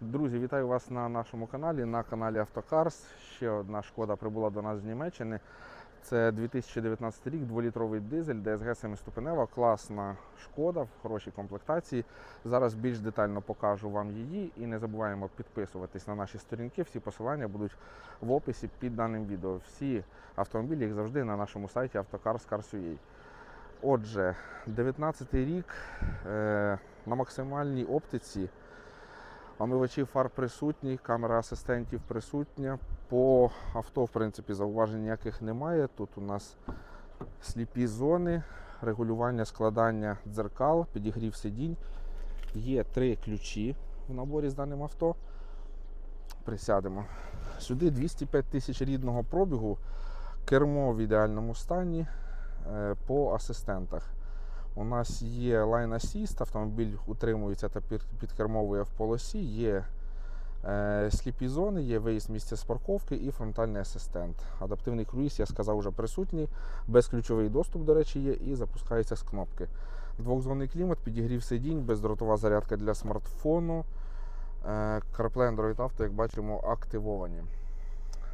Друзі, вітаю вас на нашому каналі, на каналі Автокарс. Ще одна шкода прибула до нас з Німеччини. Це 2019 рік, 2-літровий дизель, DSG 7-ступенева, класна шкода в хорошій комплектації. Зараз більш детально покажу вам її і не забуваємо підписуватись на наші сторінки. Всі посилання будуть в описі під даним відео. Всі автомобілі, як завжди, на нашому сайті автокарс.car.ua. Отже, 19 рік е, на максимальній оптиці. Омивачі фар присутні, камера асистентів присутня. По авто, в принципі, зауважень ніяких немає. Тут у нас сліпі зони, регулювання складання дзеркал, підігрів сидінь. Є три ключі в наборі з даним авто. Присядемо. Сюди 205 тисяч рідного пробігу, кермо в ідеальному стані е, по асистентах. У нас є Line Assist, автомобіль утримується та підкермовує в полосі, є е, сліпі зони, є виїзд місця з парковки і фронтальний асистент. Адаптивний круїз, я сказав, вже присутній. Безключовий доступ, до речі, є і запускається з кнопки. Двохзонний клімат, підігрів сидінь, бездротова зарядка для смартфону. Е, CarPlay Android Auto, як бачимо, активовані.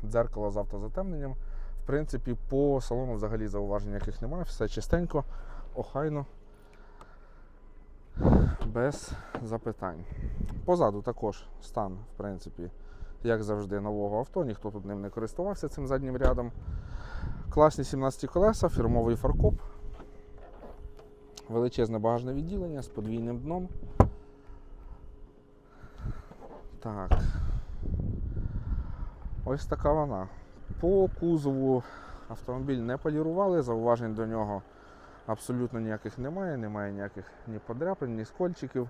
Дзеркало з автозатемненням. В принципі, по салону взагалі зауважень яких немає, все чистенько, охайно, без запитань. Позаду також стан, в принципі, як завжди, нового авто, ніхто тут ним не користувався цим заднім рядом. Класні 17 колеса, фірмовий фаркоп, величезне багажне відділення з подвійним дном. Так. Ось така вона. По кузову автомобіль не полірували, зауважень до нього абсолютно ніяких немає, немає ніяких ні подряпин, ні скольчиків.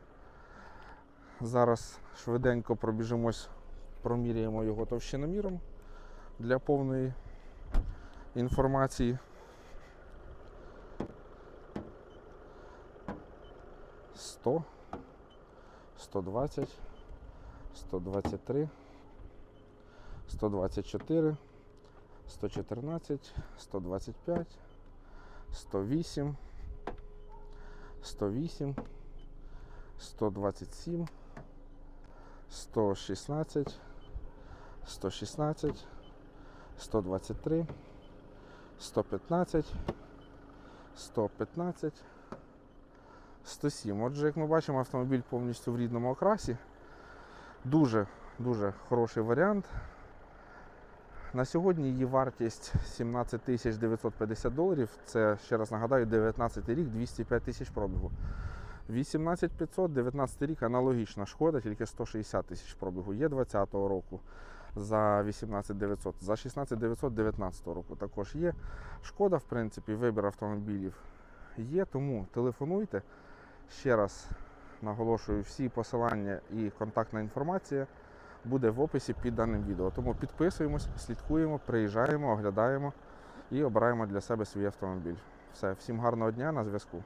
Зараз швиденько пробіжимось, проміряємо його товщиноміром для повної інформації. 100, 120, 123, 124, 114, 125. 108, 108, 127, 116, 116, 123, 115, 115, 107. Отже, як ми бачимо, автомобіль повністю в рідному окрасі. Дуже дуже хороший варіант. На сьогодні її вартість 17 тисяч 950 доларів. Це, ще раз нагадаю, 19 рік, 205 тисяч пробігу. 18 500, 19 рік аналогічна шкода, тільки 160 тисяч пробігу. Є 20-го року за 18 900, за 16 900 19 року також є. Шкода, в принципі, вибір автомобілів є, тому телефонуйте. Ще раз наголошую, всі посилання і контактна інформація буде в описі під даним відео. Тому підписуємось, слідкуємо, приїжджаємо, оглядаємо і обираємо для себе свій автомобіль. Все, всім гарного дня на зв'язку.